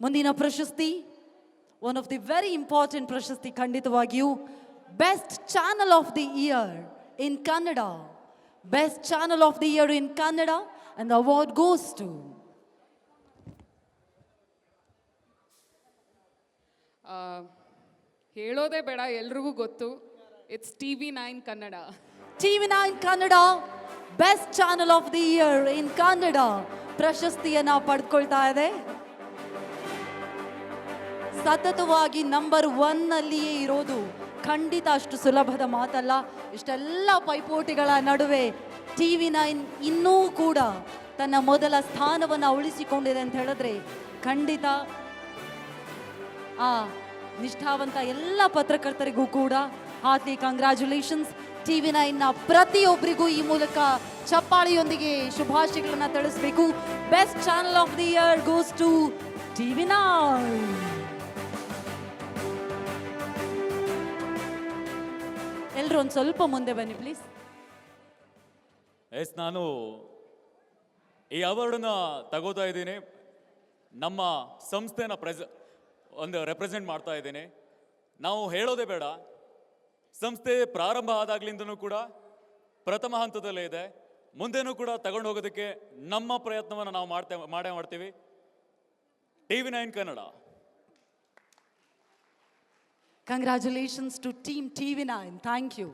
ಮುಂದಿನ ಪ್ರಶಸ್ತಿ one of the very important ಪ್ರಶಸ್ತಿ ಖಂಡಿತವಾಗಿಯೂ best channel of the year in Kannada best channel of the year in Kannada and award goes to ಹೇಳೋದೇ ಬೇಡ ಎಲ್ರಿಗೂ ಗೊತ್ತು. It's T V nine Kannada T V nine Kannada best channel of the year in Kannada ಪ್ರಶಸ್ತಿಯನ್ನು ಪಡ್ಕೊಳ್ತಾ ಇದೆ. ಸತತವಾಗಿ number ಒನ್ನಲ್ಲಿಯೇ ಇರೋದು ಖಂಡಿತ ಅಷ್ಟು ಸುಲಭದ ಮಾತಲ್ಲ. ಇಷ್ಟೆಲ್ಲ ಪೈಪೋಟಿಗಳ ನಡುವೆ ಟಿ ವಿ ನೈನ್ ಇನ್ನೂ ಕೂಡ ತನ್ನ ಮೊದಲ ಸ್ಥಾನವನ್ನು ಉಳಿಸಿಕೊಂಡಿದೆ ಅಂತ ಹೇಳಿದ್ರೆ ಖಂಡಿತ ಆ ನಿಷ್ಠಾವಂತ ಎಲ್ಲ ಪತ್ರಕರ್ತರಿಗೂ ಕೂಡ ಹಾರ್ಟ್ಲಿ ಕಂಗ್ರ್ಯಾಚುಲೇಷನ್ಸ್ ಟಿವಿ ನೈನ್ನ ಪ್ರತಿಯೊಬ್ಬರಿಗೂ ಈ ಮೂಲಕ ಚಪ್ಪಾಳಿಯೊಂದಿಗೆ ಶುಭಾಶಯಗಳನ್ನು ತಿಳಿಸ್ಬೇಕು. Best channel of the year goes to T V nine ಎಲ್ಲರೂ ಒಂದು ಸ್ವಲ್ಪ ಮುಂದೆ ಬನ್ನಿ ಪ್ಲೀಸ್ ಎಸ್, ನಾನು ಈ ಅವಾರ್ಡನ್ನ ತಗೋತಾ ಇದ್ದೀನಿ. ನಮ್ಮ ಸಂಸ್ಥೆನ ಪ್ರೆಸ, ಒಂದು ರೆಪ್ರೆಸೆಂಟ್ ಮಾಡ್ತಾ ಇದ್ದೀನಿ. ನಾವು ಹೇಳೋದೇ ಬೇಡ. ಸಂಸ್ಥೆ ಪ್ರಾರಂಭ ಆದಾಗ್ಲಿಂದನೂ ಕೂಡ ಪ್ರಥಮ ಹಂತದಲ್ಲೇ ಇದೆ. ಮುಂದೆನೂ ಕೂಡ ತಗೊಂಡು ಹೋಗೋದಕ್ಕೆ ನಮ್ಮ ಪ್ರಯತ್ನವನ್ನು ನಾವು ಮಾಡ್ತೇ, ಮಾಡೇ ಮಾಡ್ತೀವಿ. T V nine Kannada. Congratulations to team TV nine thank you